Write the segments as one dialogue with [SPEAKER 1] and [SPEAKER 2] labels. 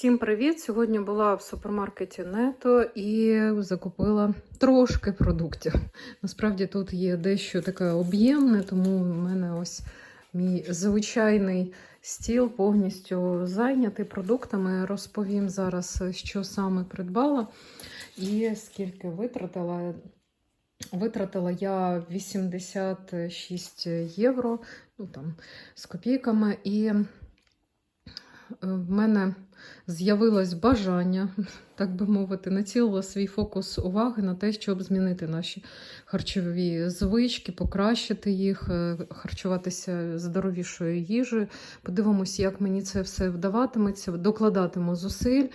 [SPEAKER 1] Всім привіт! Сьогодні була в супермаркеті Нето і закупила трошки продуктів. Насправді тут є дещо таке об'ємне, тому в мене ось мій звичайний стіл повністю зайнятий продуктами. Розповім зараз, що саме придбала і скільки витратила. Витратила я 86 євро, ну там з копійками, і в мене з'явилось бажання, так би мовити, націлила свій фокус уваги на те, щоб змінити наші харчові звички, покращити їх, е, харчуватися здоровішою їжею. Подивимося, як мені це все вдаватиметься, докладатиму зусиль.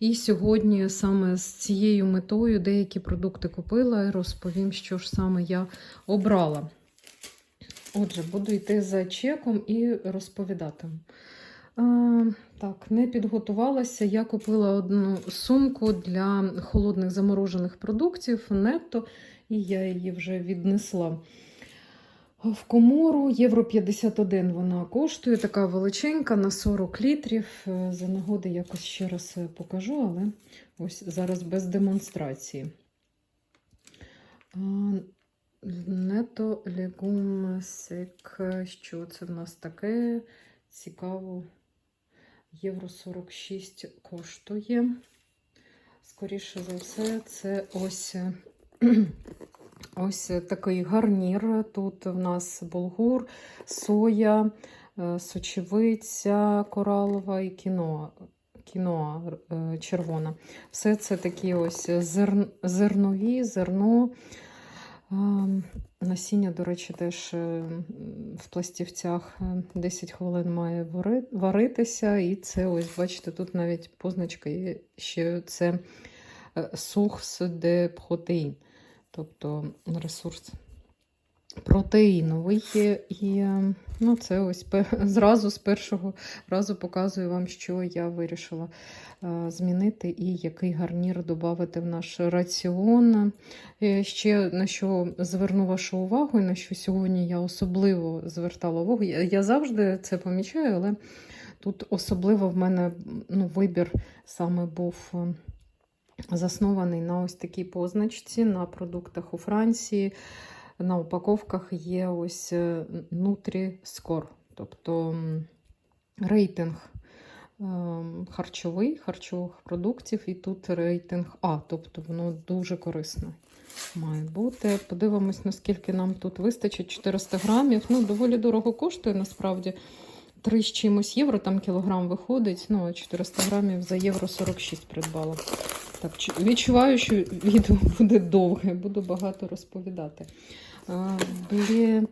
[SPEAKER 1] І сьогодні саме з цією метою деякі продукти купила і розповім, що ж саме я обрала. Отже, буду йти за чеком і розповідатиму. Так, не підготувалася. Я купила одну сумку для холодних заморожених продуктів нетто, і я її вже віднесла в комору. Євро 51 вона коштує, така величенька на 40 літрів. Е, За нагоди якось ще раз е, покажу, але ось зараз без демонстрації. Нето легум. Що це в нас таке? Цікаво. Євро 46 коштує. Скоріше за все, це ось ось такий гарнір. Тут в нас булгур, соя, е, сочевиця коралова і кіно. Кіноа е, червона. Все це такі ось зерн, зернові, зерно. Насіння, до речі, теж е, в пластівцях е, 10 хвилин має варитися. І це, ось, бачите, тут навіть позначка є, що це е, сухс де протеїн, тобто ресурс протеїновий. І ну, це ось зразу з першого разу показую вам, що я вирішила е, змінити і який гарнір додати в наш раціон. Е, Ще на що зверну вашу увагу, і на що сьогодні я особливо звертала увагу. Я, я завжди це помічаю, але тут особливо в мене ну, вибір саме був. е, Заснований на ось такій позначці на продуктах у Франції. На упаковках є ось е, Nutri-Score, тобто рейтинг ем, харчовий, харчових продуктів, і тут рейтинг А, тобто воно дуже корисне має бути. Подивимось, наскільки нам тут вистачить 400 грамів. Ну, доволі дорого коштує насправді. 3 з чимось євро, там кілограм виходить. Ну, 400 грамів за євро 46 придбала. Так, відчуваю, що відео буде довге, буду багато розповідати. А, Блі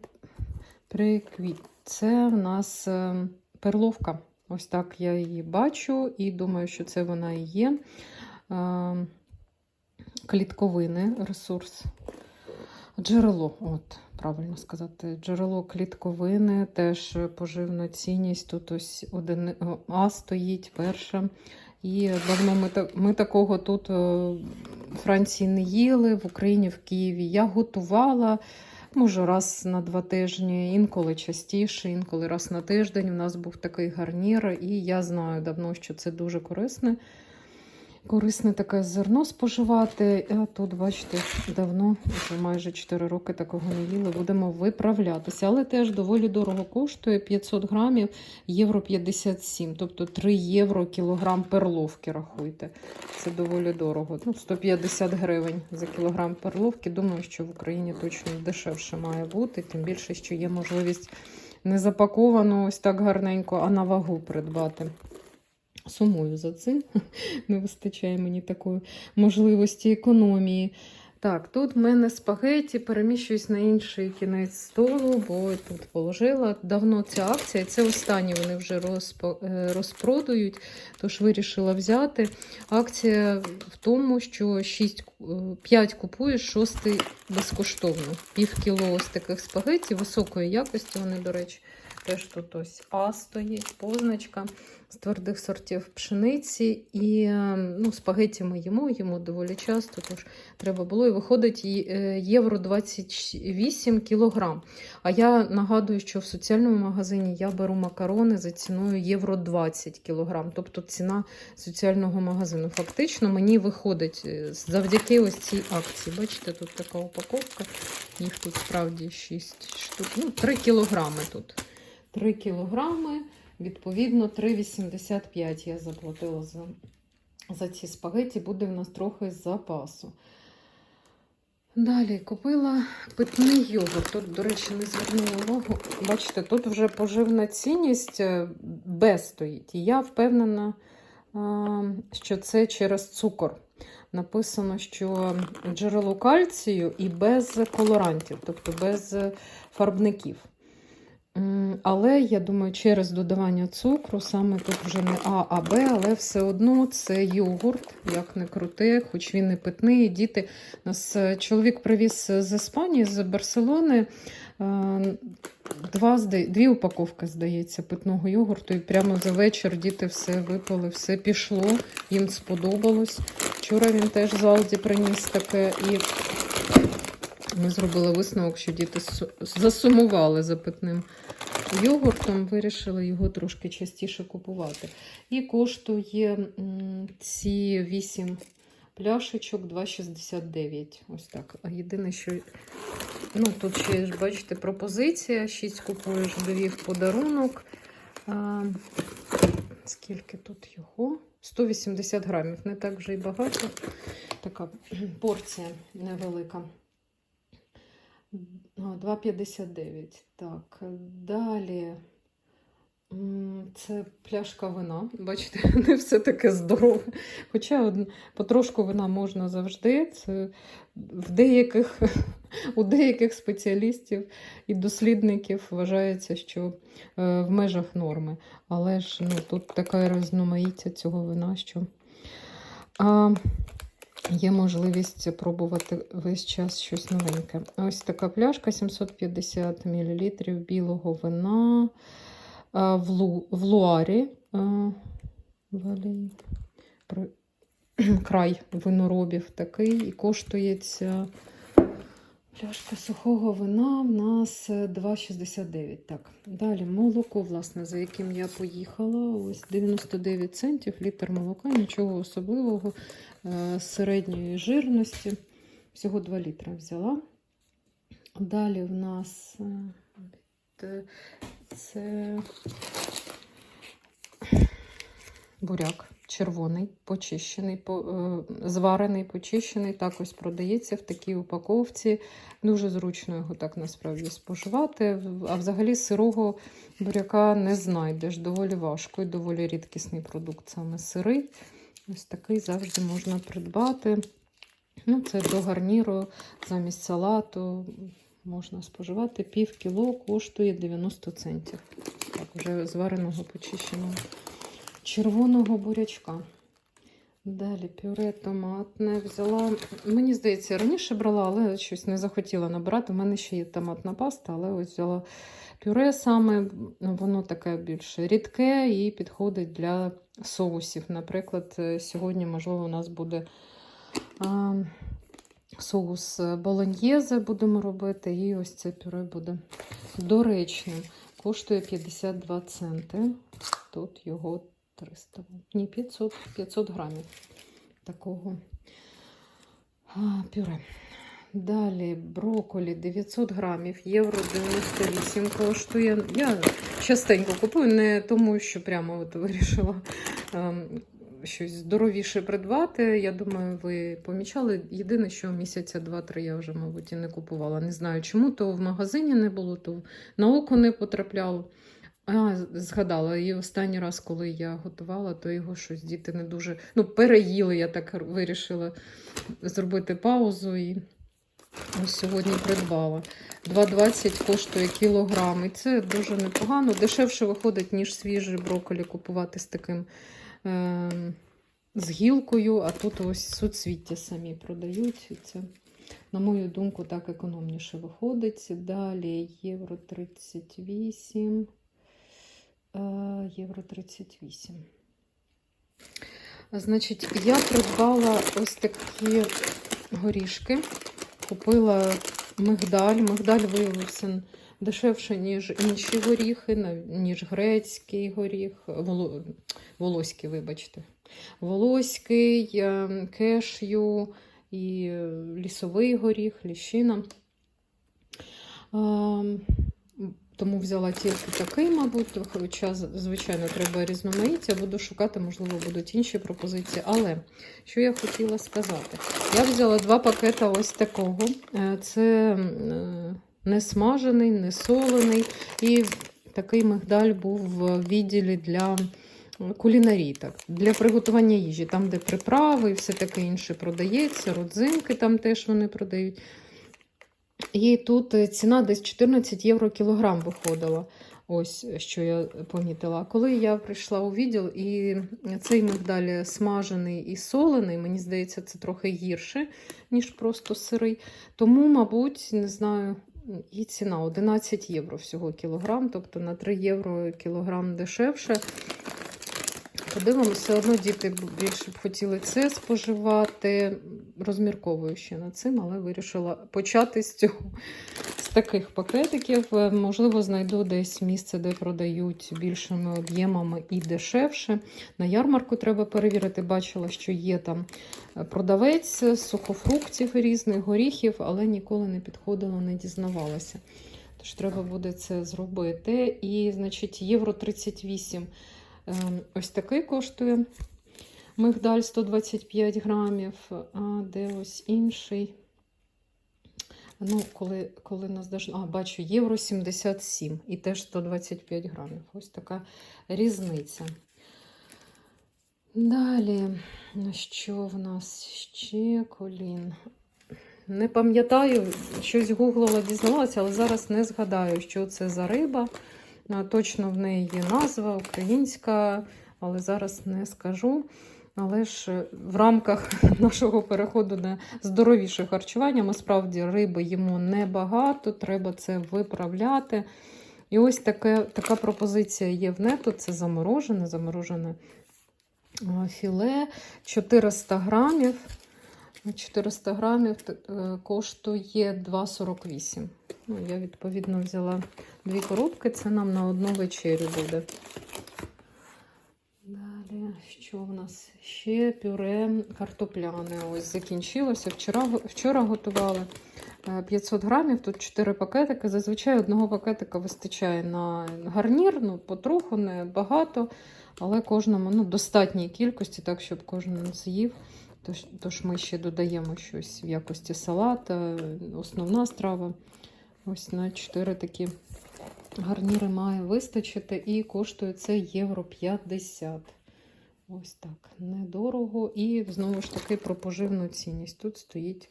[SPEAKER 1] приквіт. Це в нас е, перловка. Ось так я її бачу і думаю, що це вона і є. Клітковини ресурс. Джерело, от, правильно сказати, джерело клітковини, теж поживна цінність. Тут ось один А стоїть перша. І давно ми, ми такого тут е, в Франції не їли, в Україні, в Києві. Я готувала, може, раз на два тижні, інколи частіше, інколи раз на тиждень. У нас був такий гарнір, і я знаю давно, що це дуже корисне. Корисне таке зерно споживати. А тут, бачите, давно, вже майже 4 роки такого не їли. Будемо виправлятися. Але теж доволі дорого коштує 500 грамів, євро 57, тобто 3 євро кілограм перловки, рахуйте. Це доволі дорого. Ну, 150 гривень за кілограм перловки. Думаю, що в Україні точно дешевше має бути, тим більше, що є можливість не запаковану ось так гарненько, а на вагу придбати. Сумую за цим. Не вистачає мені такої можливості економії. Так, тут в мене спагеті, переміщуюсь на інший кінець столу, бо тут положила. Давно ця акція, це останні вони вже е, розпродають, тож вирішила взяти. Акція в тому, що 6, 5 купуєш, 6 безкоштовно. Пів кіло ось таких спагеті, високої якості вони, до речі. Теж тут ось А стоїть, позначка. З твердих сортів пшениці. І е, ну, спагеті ми їмо, їмо доволі часто, тож треба було. І виходить е, євро 28 кілограм. А я нагадую, що в соціальному магазині я беру макарони за ціною євро 20 кілограм, тобто ціна соціального магазину. Фактично мені виходить е, завдяки ось цій акції. Бачите, тут така упаковка, їх тут справді 6 штук, ну 3 кілограми тут. 3 кілограми, відповідно, 3,85 я заплатила за, за ці спагеті, буде в нас трохи запасу. Далі купила питний йогурт. Тут, до речі, не звернула увагу. Бачите, тут вже поживна цінність е, Б стоїть. І я впевнена, що це через цукор. Написано, що джерело кальцію і без колорантів, тобто без фарбників. Але я думаю, через додавання цукру, саме тут вже не А, а Б, але все одно це йогурт, як не крути, хоч він і питний. Діти нас е, чоловік привіз з Іспанії, з Барселони. е, Два, дві упаковки, здається, питного йогурту. І прямо за вечір діти все випили, все пішло, їм сподобалось. Вчора він теж з Алді приніс таке. І ми зробили висновок, що діти засумували за питним йогуртом, вирішили його трошки частіше купувати. І коштує ці 8 пляшечок 2,69. Ось так. А єдине, що ну, тут ще бачите пропозиція: 6 купуєш, 2 в подарунок. А, скільки тут його? 180 грамів. Не так вже й багато. Така порція невелика. А, 2,59. Так, далі. Це пляшка вина. Бачите, не все таке здорове. Хоча потрошку вина можна завжди. Це в деяких, у деяких спеціалістів і дослідників вважається, що е, в межах норми. Але ж ну, тут така різноманіття цього вина, що а, є можливість пробувати весь час щось новеньке. Ось така пляшка 750 мл білого вина в, лу, в луарі. Валій, край виноробів такий і коштує ця пляшка сухого вина в нас е, 2,69. Так, далі молоко, власне, за яким я поїхала. Ось 99 центів, літр молока, нічого особливого, е, середньої жирності. Всього 2 літри взяла. Далі в нас е, е, це буряк червоний, почищений, по, е, зварений, почищений. Так ось продається в такій упаковці. Дуже зручно його так насправді споживати. А взагалі сирого буряка не знайдеш. Доволі важко і доволі рідкісний продукт, саме сирий. Ось такий завжди можна придбати. Ну, це до гарніру замість салату можна споживати. Пів кіло коштує 90 центів. Так, вже звареного почищеного червоного бурячка. Далі пюре томатне взяла. Мені здається, раніше брала, але щось не захотіла набирати. У мене ще є томатна паста, але ось взяла пюре саме, воно таке більш рідке і підходить для соусів. Наприклад, е, сьогодні, можливо, у нас буде а, соус болоньєзе будемо робити, і ось це пюре буде доречним. Коштує 52 центи. Тут його 300, ні, 500, 500 грамів такого а, пюре. Далі брокколі 900 грамів, євро 98 коштує. Я частенько купую, не тому, що прямо от вирішила ем, щось здоровіше придбати. Я думаю, ви помічали. Єдине, що місяця 2-3 я вже, мабуть, і не купувала. Не знаю чому, то в магазині не було, то на око не потрапляло. А, згадала, і останній раз, коли я готувала, то його щось діти не дуже ну, переїли. Я так вирішила зробити паузу і ось сьогодні придбала. 2,20 коштує кілограм. І це дуже непогано. Дешевше виходить, ніж свіжий брокколі купувати з таким е, з гілкою, а тут ось суцвіття самі продають. І це, на мою думку, так економніше виходить. Далі євро 38. Е, євро 38. Значить, я придбала ось такі горішки. Купила мигдаль. Мигдаль виявився дешевше, ніж інші горіхи, ніж грецький горіх, воло, волоський, вибачте. Волоський, е, кешю і е, лісовий горіх, ліщина. Тому взяла тільки такий, мабуть, хоча, звичайно, треба різноманіття. Буду шукати, можливо, будуть інші пропозиції. Але що я хотіла сказати? Я взяла два пакета ось такого. Е, Це е, не смажений, не солений. І такий мигдаль був в відділі для кулінарії, так, для приготування їжі, там, де приправи і все таке інше продається, родзинки там теж вони продають. І тут е, ціна десь 14 євро кілограм виходила. Ось що я помітила. Коли я прийшла у відділ, і цей мигдаль смажений і солений, мені здається, це трохи гірше, ніж просто сирий. Тому, мабуть, не знаю, і ціна 11 євро всього кілограм, тобто на 3 євро кілограм дешевше. Подивимося, все одно діти більше б хотіли це споживати. Розмірковую ще над цим, але вирішила почати з цього. З таких пакетиків. Е, Можливо, знайду десь місце, де продають більшими об'ємами і дешевше. На ярмарку треба перевірити. Бачила, що є там е, продавець сухофруктів різних, горіхів, але ніколи не підходила, не дізнавалася. Тож треба буде це зробити. І, значить, євро 38 Ем, Ось такий коштує мигдаль 125 грамів, а де ось інший. Ну, коли, коли нас даже... А, бачу, євро 77 і теж 125 грамів. Ось така різниця. Далі, що в нас ще колін? Не пам'ятаю, щось гуглила, дізналася, але зараз не згадаю, що це за риба. А, Точно в неї є назва українська, але зараз не скажу. Але ж е, в рамках нашого переходу на здоровіше харчування ми справді риби їмо небагато, треба це виправляти. І ось таке, така пропозиція є в нету: це заморожене, заморожене філе 400 грамів. 400 грамів е, коштує 2,48. Ну, я, відповідно, взяла дві коробки, це нам на одну вечерю буде. Далі, що в нас ще? Пюре картопляне. Ось закінчилося. Вчора, вчора готували е, 500 грамів, тут 4 пакетики. Зазвичай одного пакетика вистачає на гарнір, ну, потроху, не багато, але кожному ну, достатній кількості, так, щоб кожен з'їв. Тож, тож ми ще додаємо щось в якості салата, основна страва. Ось на 4 такі гарніри має вистачити і коштує це євро 50. Ось так, недорого. І знову ж таки про поживну цінність. Тут стоїть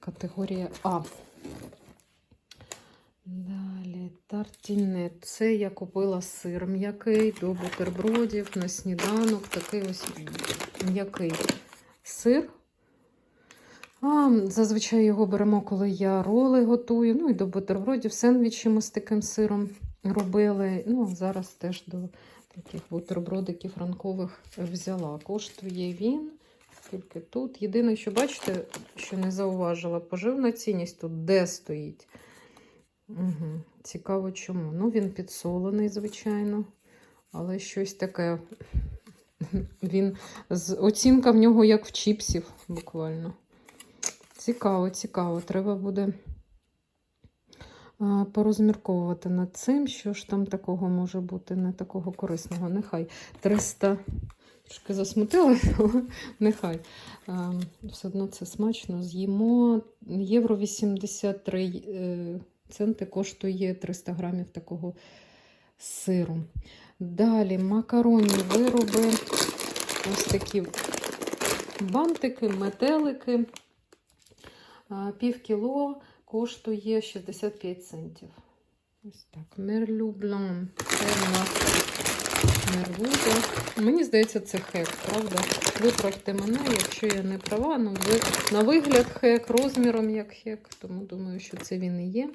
[SPEAKER 1] категорія А. Далі тартінет. Це я купила сир м'який до бутербродів на сніданок. Такий ось м'який сир. А, зазвичай його беремо, коли я роли готую. Ну і до бутербродів сендвічі ми з таким сиром робили. Ну, зараз теж до таких бутербродиків ранкових взяла. Коштує він. Тільки тут. Єдине, що бачите, що не зауважила, поживна цінність тут де стоїть. Угу. Цікаво чому. Ну, він підсолений, звичайно. Але щось таке. Він з оцінка в нього як в чіпсів, буквально. Цікаво, цікаво. Треба буде порозмірковувати над цим, що ж там такого може бути, не такого корисного. Нехай 300. Трошки засмутила, але нехай. А, все одно це смачно. З'їмо євро 83 е, центи коштує 300 грамів такого сиру. Далі макаронні вироби. Ось такі бантики, метелики. Пів кіло коштує 65 центів. Ось так. мерлюблан. Це у нас мерлуза. Мені здається, це хек, правда? Виправте мене, якщо я не права. Ну, на вигляд хек, розміром як хек, тому думаю, що це він і є.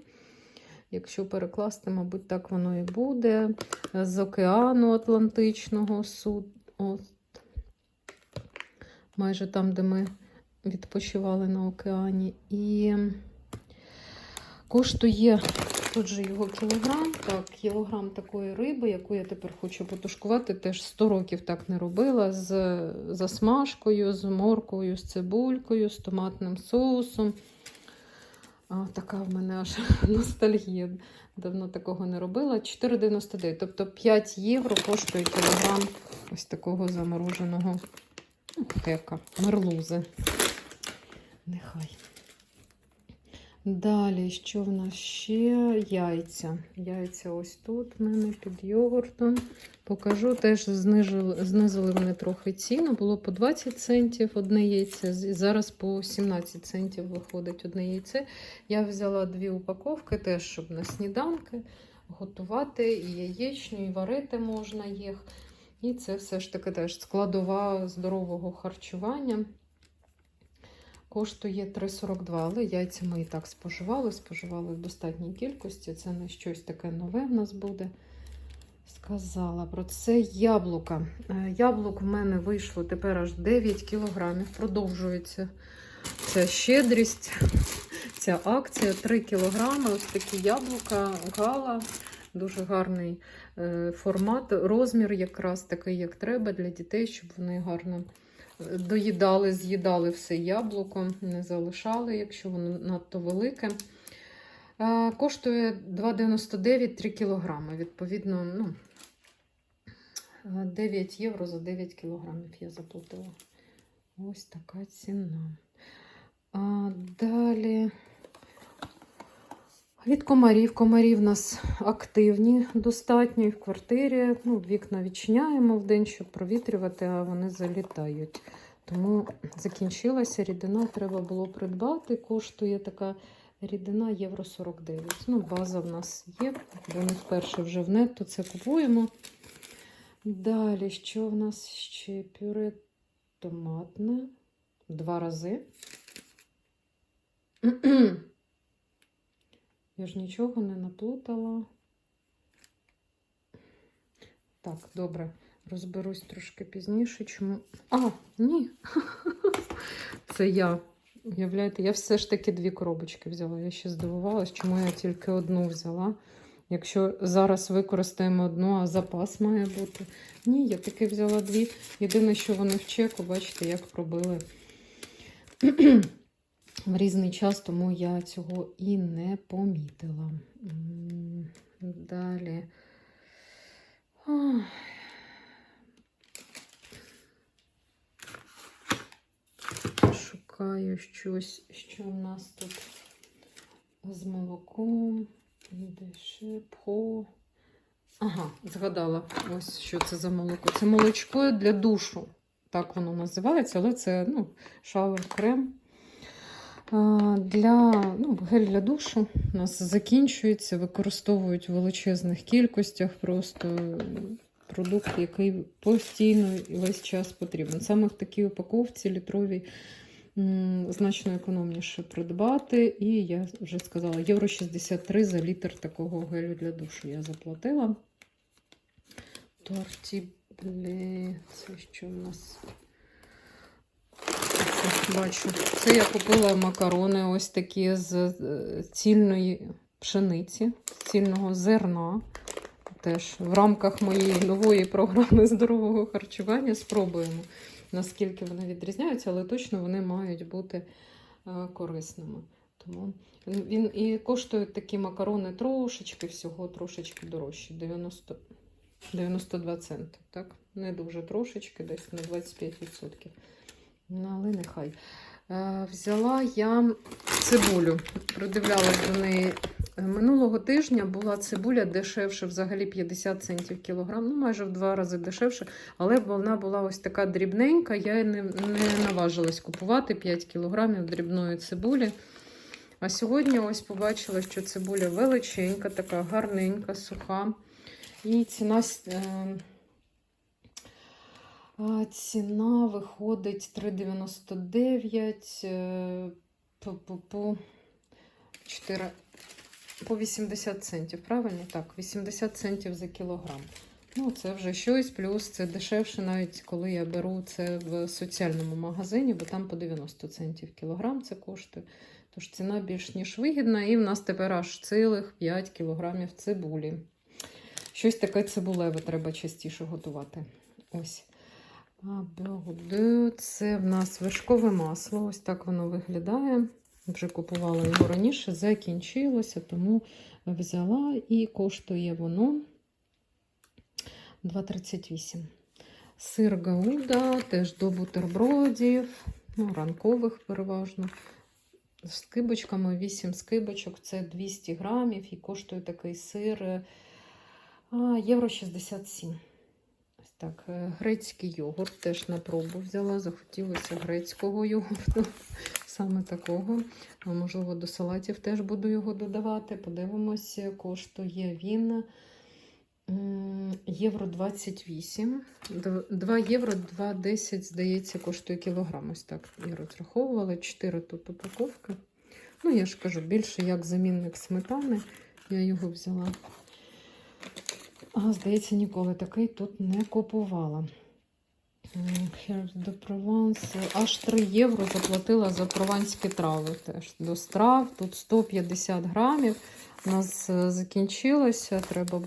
[SPEAKER 1] Якщо перекласти, мабуть, так воно і буде. З океану Атлантичного суд. От. Майже там, де ми відпочивали на океані. І коштує тут же його кілограм. Так, кілограм такої риби, яку я тепер хочу потушкувати. Теж 100 років так не робила. З засмажкою, з морквою, з цибулькою, з томатним соусом. Така в мене аж ностальгія. Давно такого не робила. 4,99. Тобто 5 євро коштує кілограм ось такого замороженого кека, мерлузи. Нехай. Далі, що в нас ще? Яйця. Яйця ось тут в мене під йогуртом. Покажу, теж знижили, знизили вони трохи ціну. Було по 20 центів одне яйце. Зараз по 17 центів виходить одне яйце. Я взяла дві упаковки, теж, щоб на сніданки готувати і яєчню, і варити можна їх. І це все ж таки теж складова здорового харчування. Коштує 3,42, але яйця ми і так споживали, споживали в достатній кількості. Це не щось таке нове в нас буде. Сказала про це яблука. Е, Яблук в мене вийшло тепер аж 9 кілограмів. Продовжується ця щедрість, ця акція 3 кілограми. Ось такі яблука, гала. Дуже гарний е, формат, розмір якраз такий, як треба для дітей, щоб вони гарно доїдали, з'їдали все яблуко, не залишали, якщо воно надто велике. Е, Коштує 2,99 3 кг. Відповідно, ну, е, 9 євро за 9 кг я заплатила. Ось така ціна. А далі. Від комарів. Комарі в нас активні, достатньо і в квартирі. Ну, вікна відчиняємо в день, щоб провітрювати, а вони залітають. Тому закінчилася рідина, треба було придбати. Коштує така рідина євро 49. Ну, база в нас є. Вони вперше вже в нетто це купуємо. Далі, що в нас ще? Пюре томатне. Два рази. Я ж нічого не наплутала. Так, добре, розберусь трошки пізніше. Чому. А, ні. Це я. Уявляєте, я все ж таки дві коробочки взяла. Я ще здивувалась, чому я тільки одну взяла. Якщо зараз використаємо одну, а запас має бути. Ні, я таки взяла дві. Єдине, що вони в чеку, бачите, як пробили в різний час, тому я цього і не помітила. Далі. Шукаю щось, що в нас тут з молоком. Де ще пхо. Ага, згадала ось що це за молоко. Це молочко для душу. Так воно називається, але це ну, шауер крем. Для ну, гель для душу у нас закінчується, використовують в величезних кількостях просто продукт, який постійно і весь час потрібен. Саме в такій упаковці літровій значно економніше придбати. І я вже сказала, євро 63 за літр такого гелю для душу я заплатила. Тортіблі, це що в нас? Ось, Бачу, це я купила макарони ось такі з цільної пшениці, з цільного зерна. Теж в рамках моєї нової програми здорового харчування спробуємо, наскільки вони відрізняються, але точно вони мають бути е, корисними. Тому він і коштують такі макарони трошечки, всього трошечки дорожчі. 90, 92 центи. Так? Не дуже трошечки, десь на 25%. Ну, але нехай. Е, Взяла я цибулю, придивлялась до неї. Е, Минулого тижня була цибуля дешевше, взагалі 50 центів кілограм, ну майже в два рази дешевше, але вона була ось така дрібненька. Я не, не наважилась купувати 5 кілограмів дрібної цибулі. А сьогодні ось побачила, що цибуля величенька, така гарненька, суха. І ціна. Ціна виходить 3,99 е, по 4. по 80 центів, правильно? Так, 80 центів за кілограм. Ну, це вже щось, плюс це дешевше, навіть коли я беру це в соціальному магазині, бо там по 90 центів кілограм це коштує. Тож ціна більш ніж вигідна, і в нас тепер аж цілих 5 кілограмів цибулі. Щось таке цибулеве треба частіше готувати. Ось. А це в нас вершкове масло. Ось так воно виглядає. Вже купувала його раніше, закінчилося, тому взяла і коштує воно 2,38. Сир гауда, теж до бутербродів, ну, ранкових переважно. З скибочками 8 скибочок, це 200 грамів і коштує такий сир е, євро 67. Так, е, грецький йогурт теж на пробу взяла. Захотілося грецького йогурту, саме такого. Можливо, до салатів теж буду його додавати. Подивимося, коштує він євро 28. 2 євро 2,10, здається, коштує кілограм. Ось так я розраховувала. 4 тут упаковки. Ну, я ж кажу, більше як замінник сметани. Я його взяла. А, здається, ніколи такий тут не купувала. Herbs. Аж 3 євро заплатила за прованські трави. Теж до страв. Тут 150 грамів. У нас е, закінчилося. Треба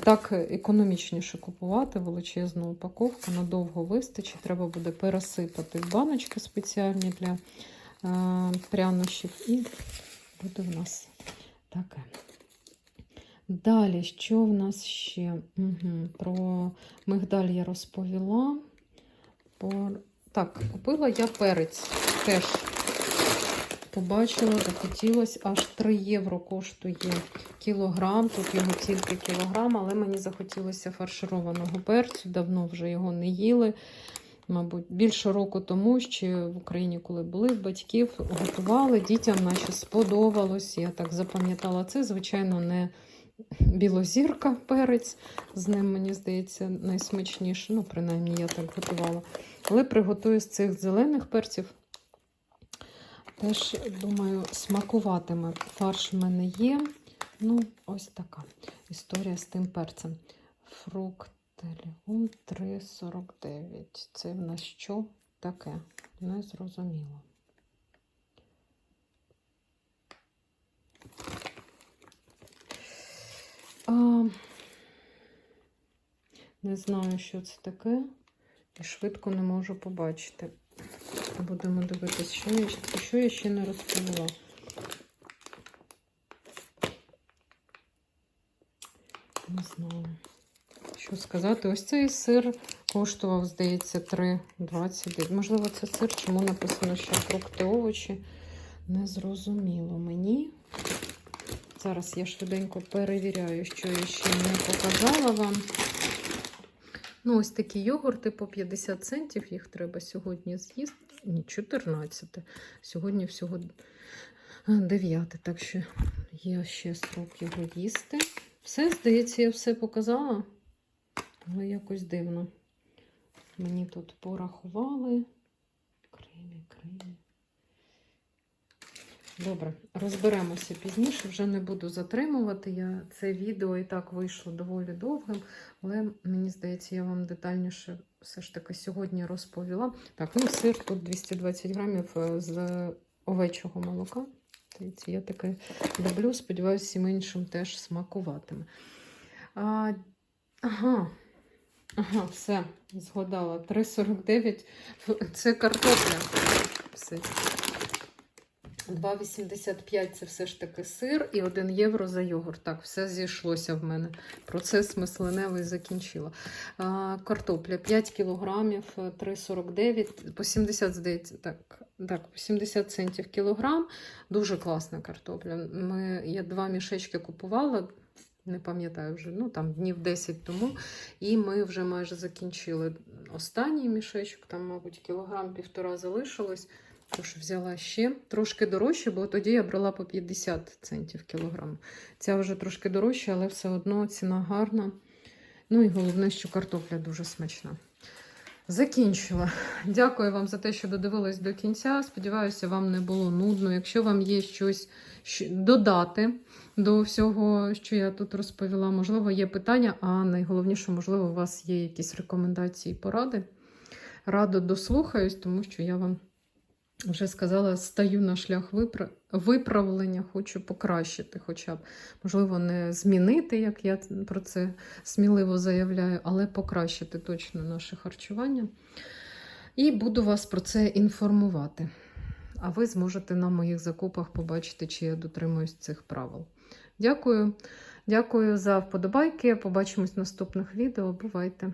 [SPEAKER 1] так економічніше купувати величезну упаковку. Надовго вистачить. Треба буде пересипати в баночки спеціальні для е, прянощів. І буде в нас таке. Далі, що в нас ще? Угу. Про мигдаль я розповіла. По... Так, купила я перець теж. Побачила, захотілося, аж 3 євро коштує кілограм. Тут його тільки кілограм, але мені захотілося фаршированого перцю. Давно вже його не їли. Мабуть, більше року тому, ще в Україні, коли були батьків, готували. Дітям наче сподобалось. Я так запам'ятала це. Звичайно, не білозірка перець. З ним, мені здається, найсмачніше. Ну, принаймні, я так готувала. Але приготую з цих зелених перців. Теж, думаю, смакуватиме. Фарш в мене є. Ну, ось така історія з тим перцем. Фруктеліум 3,49. Це в нас що таке? Не зрозуміло. А, не знаю, що це таке. І швидко не можу побачити. Будемо дивитися, що я, що я ще не розповіла. Не знаю, що сказати. Ось цей сир коштував, здається, 3,29. Можливо, це сир, чому написано, що фрукти, овочі. Не зрозуміло мені. Зараз я швиденько перевіряю, що я ще не показала вам. Ну, ось такі йогурти по 50 центів. Їх треба сьогодні з'їсти. Ні, 14. Сьогодні всього 9. Так що є ще строк його їсти. Все, здається, я все показала. Але якось дивно. Мені тут порахували. Криві, криві. Добре, розберемося пізніше, вже не буду затримувати. Я це відео і так вийшло доволі довгим, але мені здається, я вам детальніше все ж таки сьогодні розповіла. Так, ну сир тут 220 грамів е, з овечого молока. Я таке люблю. Сподіваюся, всім іншим теж смакуватиме. А, ага. Ага, все, згадала. 3,49 це картопля. Все. 2,85 це все ж таки сир і 1 євро за йогурт. Так, все зійшлося в мене. Процес мисленевий закінчила. А, картопля 5 кілограмів, 3,49, по 70, здається, так, так, по 70 центів кілограм. Дуже класна картопля. Ми, я два мішечки купувала. Не пам'ятаю вже, ну там днів 10 тому. І ми вже майже закінчили останній мішечок, там, мабуть, кілограм півтора залишилось. Тож взяла ще трошки дорожче, бо тоді я брала по 50 центів кілограм. Ця вже трошки дорожча, але все одно ціна гарна. Ну і головне, що картопля дуже смачна. Закінчила. Дякую вам за те, що додивились до кінця. Сподіваюся, вам не було нудно. Якщо вам є щось додати до всього, що я тут розповіла, можливо, є питання, а найголовніше, можливо, у вас є якісь рекомендації, поради. Радо дослухаюсь, тому що я вам вже сказала, стаю на шлях виправлення, хочу покращити, хоча б, можливо, не змінити, як я про це сміливо заявляю, але покращити точно наше харчування. І буду вас про це інформувати. А ви зможете на моїх закупах побачити, чи я дотримуюсь цих правил. Дякую. Дякую за вподобайки. Побачимось в наступних відео. Бувайте!